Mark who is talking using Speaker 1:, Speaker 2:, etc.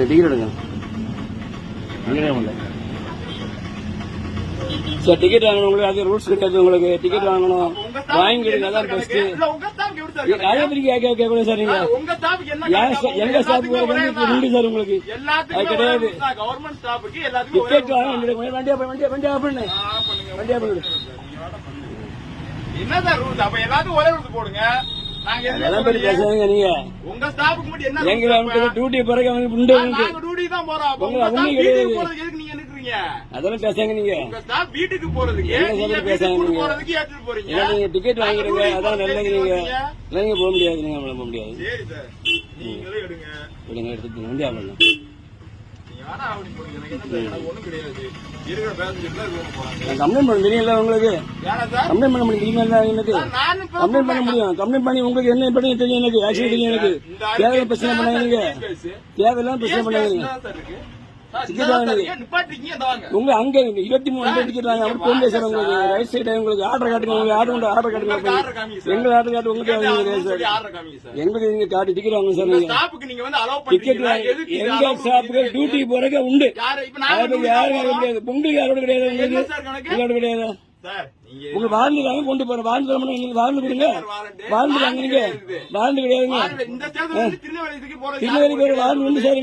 Speaker 1: Ticket எடுங்க. Ticket முடியல sir ticket வாங்கணும் உங்களுக்கு அது ரூல்ஸ் கிடையாது உங்களுக்கு. டிக்கெட் வாங்கணும். வாங்கிடுங்க அதான் பெஸ்ட் அதே கேட்க கூட சார் நீங்க. எங்க ஸ்டாஃப். உண்டு சார். உங்களுக்கு? அது கிடையாது. டிக்கெட் வாங்க வண்டியா வண்டியா வண்டியா பண்ணு. வண்டியா பண்ணு
Speaker 2: என்ன சார் ரூல்ஸ் அப்ப எல்லாத்துக்கும் ஒரே ரூல்ஸ் போடுங்க. சொல்லலையே.
Speaker 1: பேசாதீங்க நீங்க.
Speaker 2: உங்க ஸ்டாஃப்க்கு மட்டும் என்ன
Speaker 1: எங்க? டியூட்டி பிறகு அவனுக்கு உண்டு
Speaker 2: நாங்க டியூட்டி தான் போறோம். அப்ப
Speaker 1: உங்க அவங்க கிடையாது.
Speaker 2: வீட்டுக்கு போறதுக்கு எதுக்கு நீங்க நிக்கிறீங்க?
Speaker 1: அதெல்லாம் பேசாங்க நீங்க.
Speaker 2: உங்க ஸ்டாஃப் வீட்டுக்கு போறதுக்கு
Speaker 1: என்ன
Speaker 2: நீங்க
Speaker 1: நீங்க?
Speaker 2: போறதுக்கு ஏத்துட்டு போறீங்க.
Speaker 1: நீங்க டிக்கெட்
Speaker 2: duty
Speaker 1: அதான் நல்லது நீங்க. இல்லை, நீங்க போக முடியாது. நீங்க போக முடியாது.
Speaker 2: சரி சார். நீங்களே எடுங்க.
Speaker 1: விடுங்க எடுத்துட்டு வண்டியா பண்ணு கம்ப்ளைண்ட் பண்ண தெரியல உங்களுக்கு கம்ப்ளைண்ட் பண்ண முடியும் தெரியுமா எனக்கு கம்ப்ளைண்ட் பண்ண முடியும் கம்ப்ளைண்ட் பண்ணி உங்களுக்கு என்ன பண்ணி தெரியும் எனக்கு ஆக்சுவலி தெரியும் எனக்கு
Speaker 2: இந்த
Speaker 1: பிரச்சனை
Speaker 2: தான்
Speaker 1: தேவையில்லாம் பிரச்சனை
Speaker 2: Case
Speaker 1: உங்க அங்க இருபத்தி மூணு டிக்கெட் வாங்க. அவங்க போன் பேசுறேன் உங்களுக்கு ரைட் சைடு உங்களுக்கு ஆர்டர் காட்டுங்க. உங்களுக்கு ஆர்டர் கொண்டு ஆர்டர் காட்டுங்க. எங்க ஆர்டர் காட்டு உங்களுக்கு. எங்களுக்கு நீங்க காட்டி டிக்கெட் வாங்க சார்
Speaker 2: உங்க
Speaker 1: நீங்க.
Speaker 2: நீங்க
Speaker 1: டிக்கெட் எங்க
Speaker 2: பண்றீங்க?
Speaker 1: டியூட்டி போறக்க உண்டு.
Speaker 2: நாங்க
Speaker 1: யாரும். கிடையாது. உங்களுக்கு யாரோட கிடையாது உங்களுக்கு? யாரோட கிடையாது?
Speaker 2: நீங்க
Speaker 1: உங்க வாழ்ந்து வாங்க கொண்டு போறேன் வாழ்ந்து எங்களுக்கு வாழ்ந்து கொடுங்க.
Speaker 2: warrant.
Speaker 1: வாழ்ந்து வாங்க நீங்க. வாழ்ந்து கிடையாதுங்க. திருநெல்வேலி பேர் வாழ்ந்து வந்து சார்